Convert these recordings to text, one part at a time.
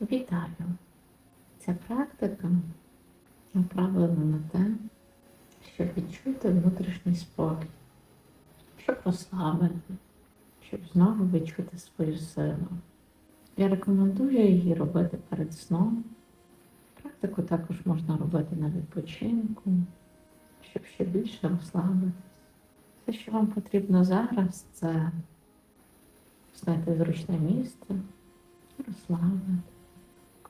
Вітаю! Ця практика направлена на те, щоб відчути внутрішній спокій, щоб розслабити, щоб знову відчути свою силу. Я рекомендую її робити перед сном. Практику також можна робити на відпочинку, щоб ще більше розслабитись. Все, що вам потрібно зараз, це знайти зручне місце, розслабити.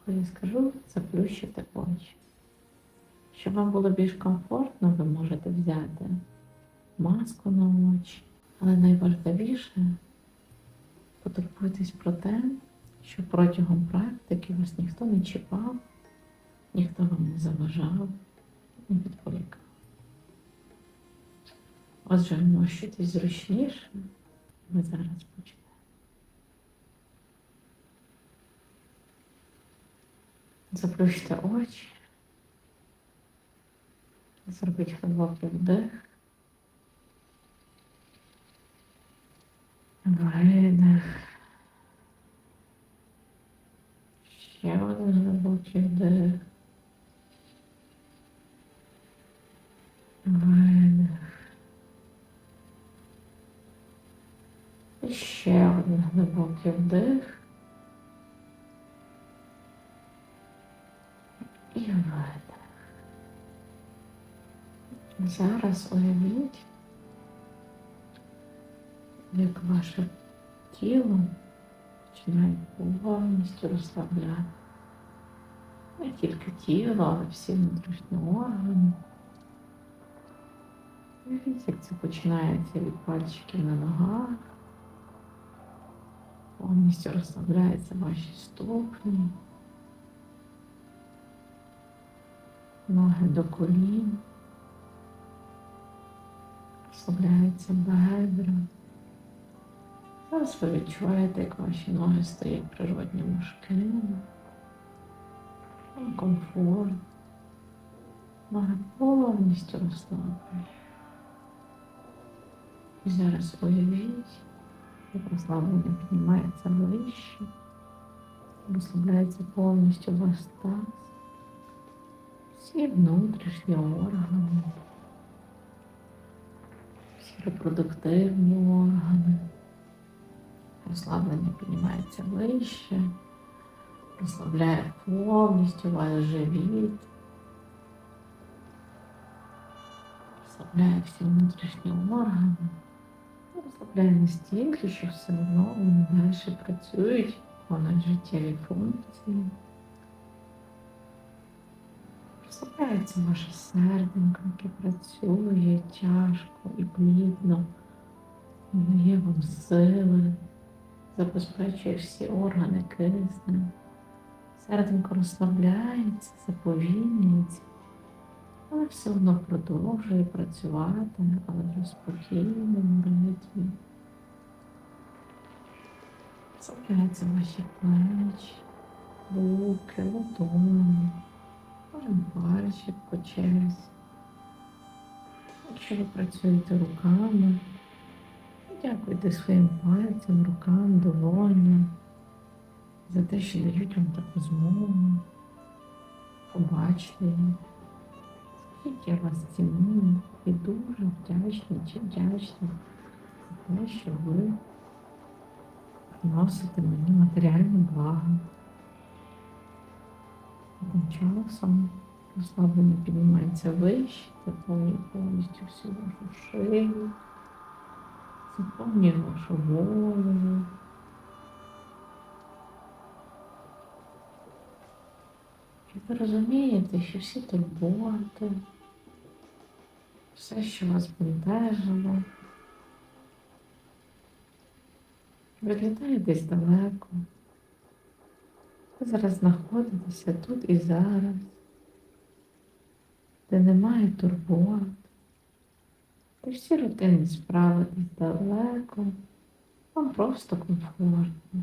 Я скажу, заплющити очі. Щоб вам було більш комфортно, ви можете взяти маску на очі, але найважливіше потурбуйтесь про те, що протягом практики вас ніхто не чіпав, ніхто вам не заважав, не відволікав. Отже, вмощуйтесь зручніше, ми зараз почнемо. Заплющте очі. Зробіть глибокий вдих. Видих. Ще один глибокий вдих. Видих. І ще один глибокий вдих. І видих. Зараз уявіть, як ваше тіло починає повністю розслабляти. Не тільки тіло, але всі внутрішні органи. Уявіть, як це починається від пальчиків на ногах. Повністю розслабляються ваші ступні, Ноги до колін. Розслабляються бедра. Зараз ви відчуваєте, як ваші ноги стають природньо важкими. Комфорт. Ноги повністю розслаблені. І зараз уявіть, як розслаблення піднімається вище, розслабляється повністю ваш таз, всі внутрішні органи репродуктивні органи. Розслаблення піднімається вище, розслабляє повністю ваш живіт, розслабляє всі внутрішні органи, розслабляє настільки, що все одно вони далі працюють, виконують життєві функції. Розслабляється ваше серденько, яке працює тяжко і плідно, дає вам сили, забезпечує всі органи киснем. Серденько розслабляється, заповільнюється, але все одно продовжує працювати, але вже в спокійному ритмі. Розслабляються ваші плечі, руки, ладоні. Кожен пальчик по черзі. Якщо ви працюєте руками, дякуйте своїм пальцям, рукам, долоням за те, що дають вам таку змогу побачити їх. Скільки я вас ціную і дуже вдячна чи вдячна за те, що ви приносите мені матеріальне благо. Тим часом розслаблення піднімається вище, заповнює повністю всю вашу шию, заповнює вашу голову. І ви розумієте, що всі турботи, все, що вас бентежило, виглядає десь далеко. Ви зараз знаходитеся тут і зараз, де немає турбот, де всі рутинні справи десь далеко, вам просто комфортно.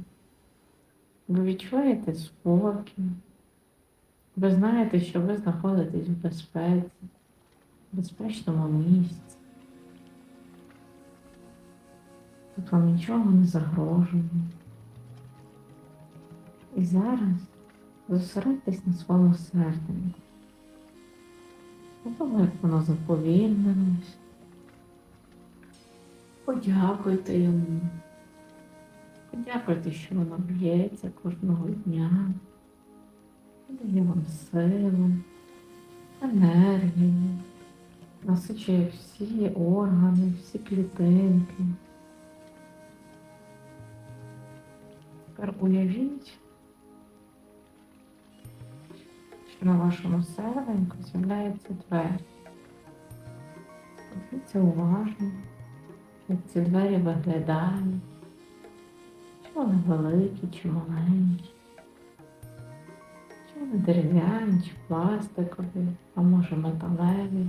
Ви відчуваєте спокій, ви знаєте, що ви знаходитесь в безпеці, в безпечному місці. Тут вам нічого не загрожує. І зараз Зосередьтесь на своєму серденьку. Тому як воно заповільнилось. Подякуйте йому. Подякуйте, що воно б'ється кожного дня. Дає вам силу, енергію, насичує всі органи, всі клітинки. Тепер уявіть, на вашому серденьку з'являється двері. Подивіться уважно, як ці двері виглядають. Чи вони великі, чи маленькі. Чи вони дерев'яні, чи пластикові, а може металеві.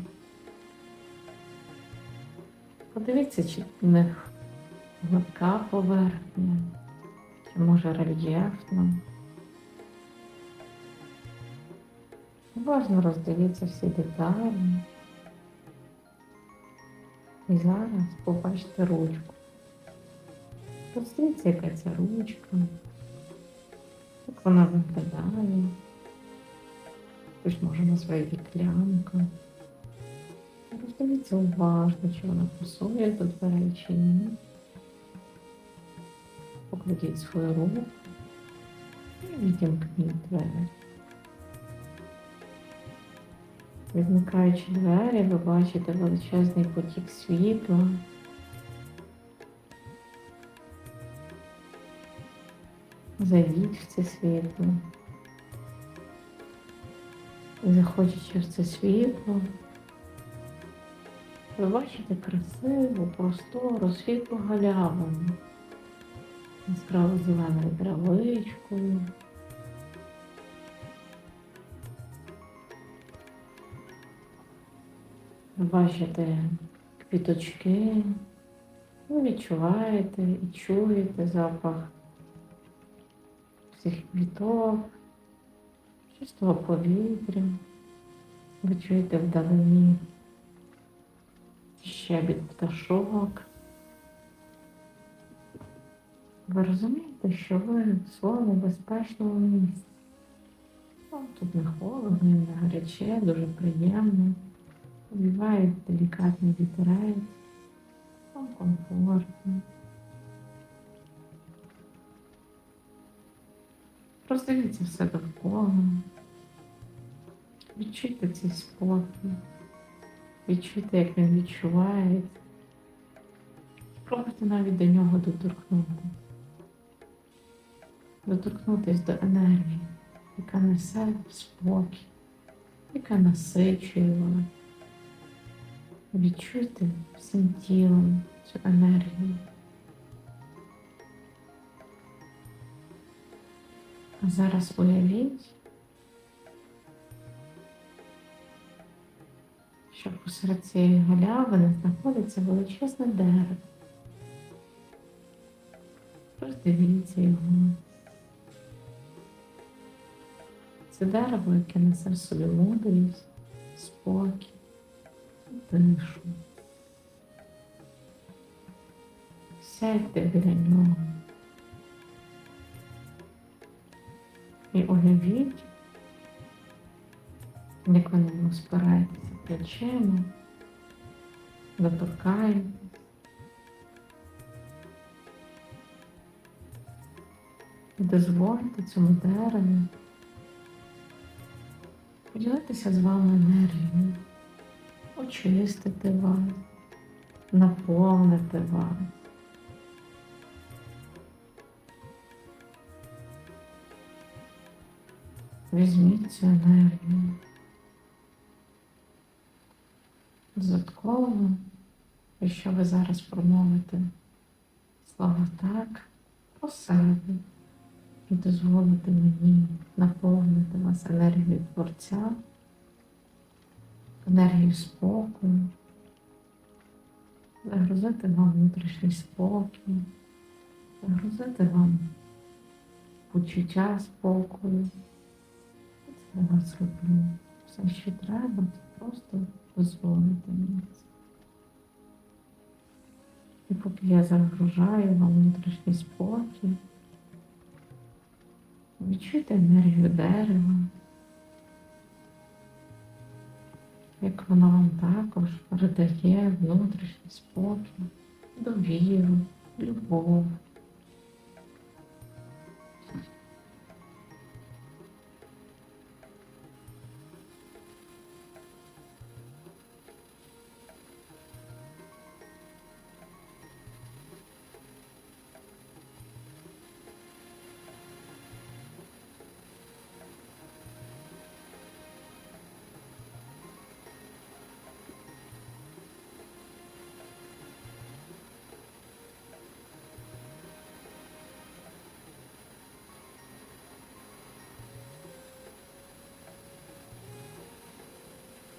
Подивіться, чи в них гладка поверхня, чи може рельєфна. Уважно роздивіться всі деталі. І зараз побачите ручку. Роздивіться, яка ця ручка, як вона виглядає. Хтось може назвати клямка. Роздивіться уважно, чи вона пасує до дверей чи ні. Покладіть свою руку і відімкніть двері. Відмикаючи двері, ви бачите величезний потік світла. Зайдіть в це світло. Заходячи в це світло, ви бачите красиву, простору, світлу галявину. Яскраво зеленою травичкою. Бачите квіточки, ви відчуваєте і чуєте запах всіх квіток, чистого повітря. Ви чуєте вдалині щебіт пташок. Ви розумієте, що ви в своєму безпечному місці. Тут не холодно, не гаряче, дуже приємно. Обівають делікатний вітерець, вам комфортно. Роздивіться все довкола. Відчуйте цей спокій. Відчуйте, як він відчувається. Спробуйте навіть до нього доторкнути. Доторкнутись до енергії, яка несе спокій, яка насичує вас. Відчуйте всім тілом цю енергію. А зараз уявіть, що посеред цієї галявини знаходиться величезне дерево. Роздивіться його. Це дерево, яке несе в собі мудрість, спокій, тишу. Сядьте біля нього. І уявіть, як ви на нього спираєтеся плечима, доторкаєтесь. І дозвольте цьому дереву поділитися з вами енергією, очистити вас, наповнити вас. Візьміть цю енергію. Додатково, якщо ви зараз промовите слова так про себе і дозволите мені наповнити вас енергією Творця, енергією спокою, загрузити вам внутрішній спокій, загрузити вам почуття спокою. Це я вас роблю. Все, що треба, це просто дозволити мені. І поки я загружаю вам внутрішній спокій, Відчуйте енергію дерева, як вона вам також передає внутрішній спокій, довіру, любов.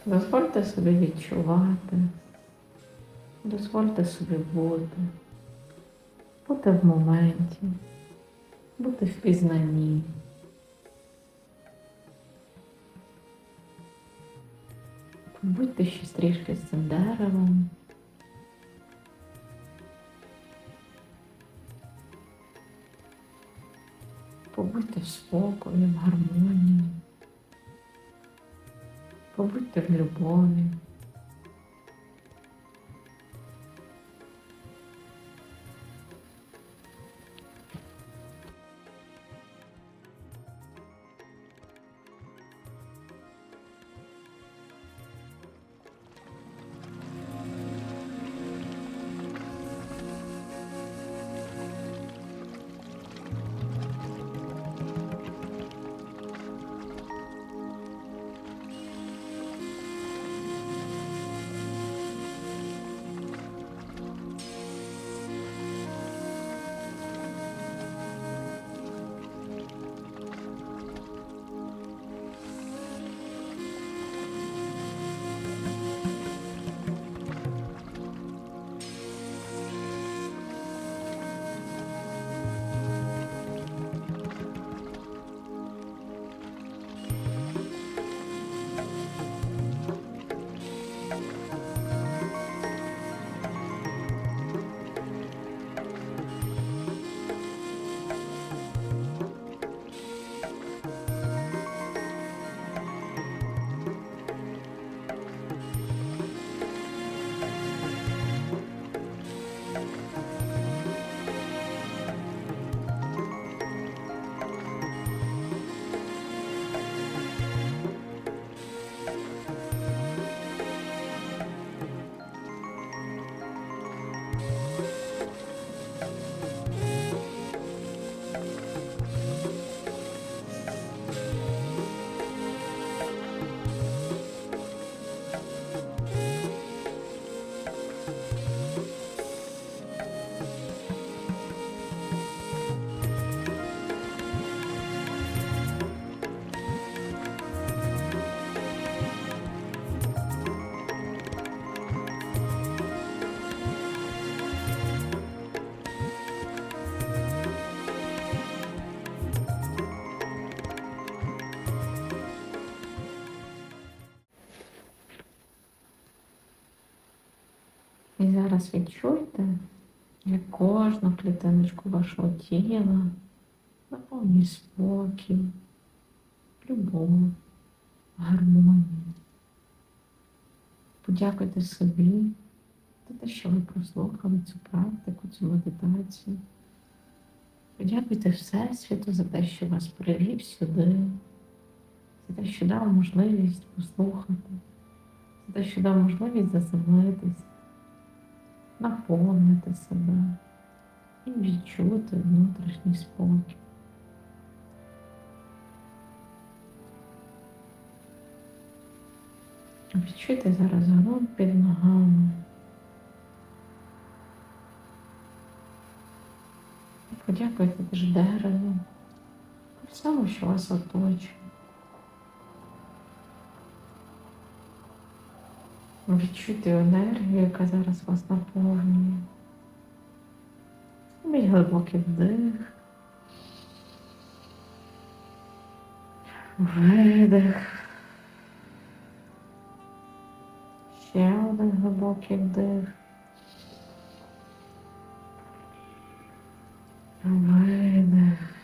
Дозвольте собі відчувати, дозвольте собі бути, бути в моменті, бути в пізнанні. Побудьте ще трішки з цим деревом. Побудьте в спокої, в гармонії. Побудьте в любові. Зараз відчуйте, як кожну клітиночку вашого тіла наповнює спокій, любов, гармонію. Подякуйте собі за те, що ви прослухали цю практику, цю медитацію. Подякуйте Всесвіту за те, що вас привів сюди, за те, що дав можливість послухати, за те, що дав можливість заземлитись наповнити себе і відчути внутрішній спокій. Відчуйте зараз ґрунт під ногами. Подякуйте теж дереву, всьому, що вас оточує. Відчуйте енергію, яка зараз вас наповнює. Зробіть глибокий вдих. Видих. Ще один глибокий вдих. Видих.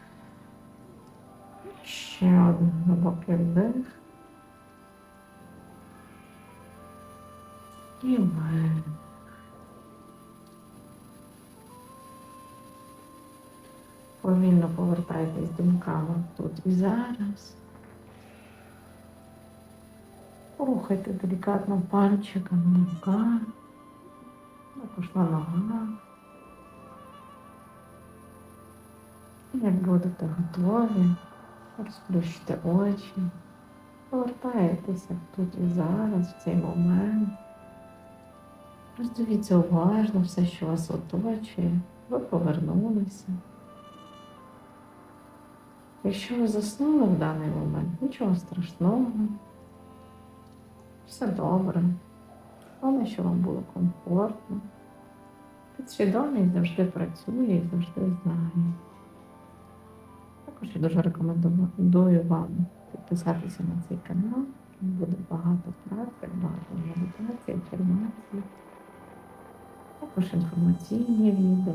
Ще один глибокий вдих. І видих. Повільно повертайтесь думками тут і зараз. Рухайте делікатно руках, також на ногах. Як будете готові, розплющте очі, повертаєтеся тут і зараз, в цей момент. Роздивіться уважно все, що вас оточує. Ви повернулися. Якщо ви заснули в даний момент, нічого страшного. Все добре. Головне, що вам було комфортно. Підсвідомість завжди працює і завжди знає. Також я дуже рекомендую вам підписатися на цей канал. Буде багато практик, багато медитацій, афірмацій. Також інформаційні відео.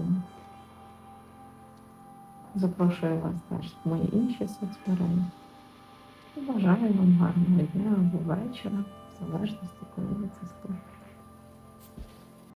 Запрошую вас теж в мої інші соцмережі. І бажаю вам гарного дня або вечора, в залежності, коли ви це слухаєте.